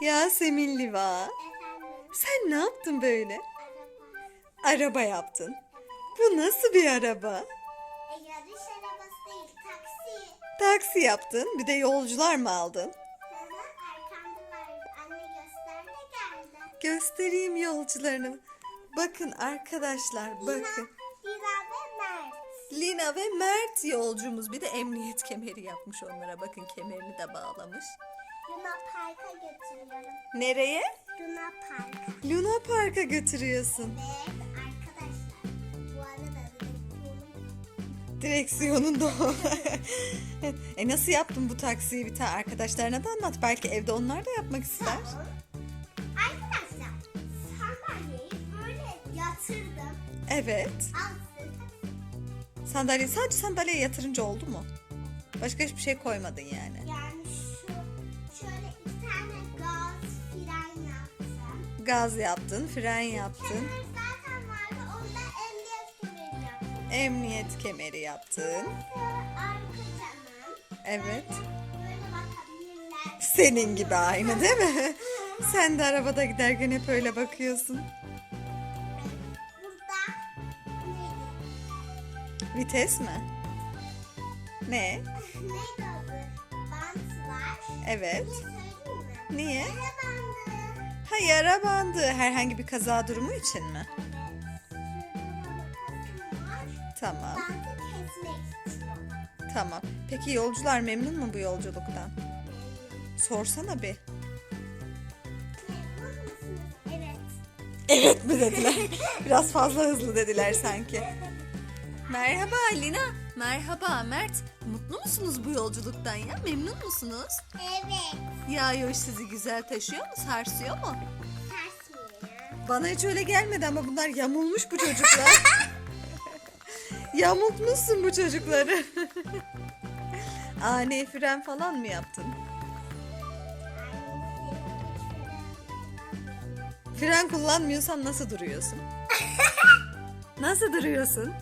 Yasemin Liva. Sen ne yaptın böyle? Araba. Yaptın. Bu nasıl bir araba? E, yarış arabası değil. Taksi. Taksi yaptın. Bir de yolcular mı aldın? Hı hı, Arkamda var. Anne göster de geldi. Göstereyim yolcularını. Bakın arkadaşlar bakın. Lina ve Mert. Lina ve Mert yolcumuz. Bir de emniyet kemeri yapmış onlara. Bakın kemerini de bağlamış. Luna Park'a götürüyorum. Nereye? Luna Park'a. Luna Park'a götürüyorsun. Ve arkadaşlar bu arada direksiyonum Direksiyonun da e nasıl yaptın bu taksiyi bir tane arkadaşlarına da anlat. Belki evde onlar da yapmak ister. Tamam. Arkadaşlar sandalyeyi böyle yatırdım. Evet. Sandalye sadece sandalyeye yatırınca oldu mu? Başka hiçbir şey koymadın yani. Yani Gaz yaptın, fren yaptın, Kemer zaten vardı. Onda emniyet kemeri yaptım. emniyet kemeri yaptın. Evet. Senin gibi aynı değil mi? Sen de arabada giderken hep öyle bakıyorsun. Vites mi? Ne? Evet. Niye söyleyeyim mi? Niye? Ha yara bandı. Herhangi bir kaza durumu için mi? Tamam. Tamam. Peki yolcular memnun mu bu yolculuktan? Sorsana bir. Evet mi dediler? Biraz fazla hızlı dediler sanki. Merhaba Lina. Merhaba Mert. Mutlu musunuz bu yolculuktan ya? Memnun musunuz? Evet. Yağıyor sizi güzel taşıyor mu? Sarsıyor mu? Ya? Bana hiç öyle gelmedi ama bunlar yamulmuş bu çocuklar. Yamultmuşsun bu çocukları. Ani fren falan mı yaptın? Fren kullanmıyorsan nasıl duruyorsun? nasıl duruyorsun?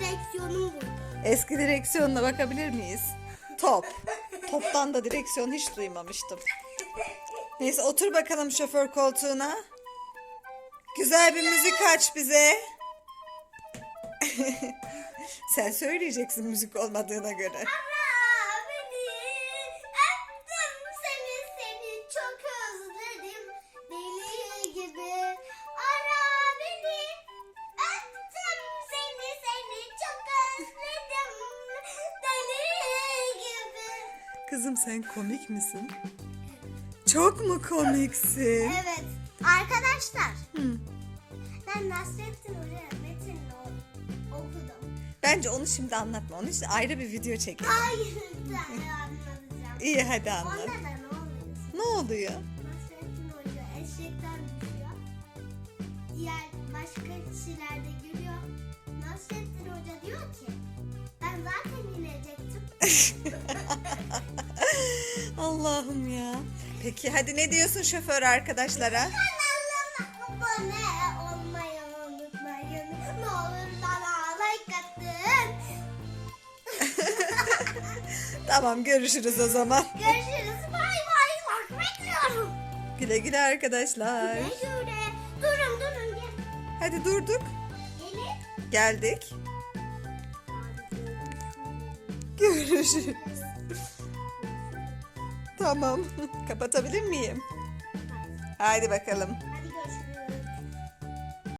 Direksiyonum bu. Eski direksiyonuna bakabilir miyiz? Top. Toptan da direksiyon hiç duymamıştım. Neyse otur bakalım şoför koltuğuna. Güzel bir müzik aç bize. Sen söyleyeceksin müzik olmadığına göre. Ara Kızım sen komik misin? Çok mu komiksin? Evet arkadaşlar Hı. ben Nasrettin Hoca metinini okudum. Bence onu şimdi anlatma. Onun için ayrı bir video çekelim. Hayır ben anlatacağım. İyi hadi anlat. Onda da ne oluyor? Ne oluyor? Nasrettin Hoca eşekten düşüyor. Diğer başka kişiler de görüyor. Nasrettin Hoca diyor ki ben zaten inecektim. Allah'ım ya. Peki hadi ne diyorsun şoför arkadaşlara? Kanalıma abone olmayı unutmayın. Ne olur bana like atın. Tamam görüşürüz o zaman. Görüşürüz. Bay bay. Bak bekliyorum. Güle güle arkadaşlar. Ne göre? Durun durun gel. Hadi durduk. Gelin. Geldik. Görüşürüz. Tamam. Kapatabilir miyim? Haydi bakalım.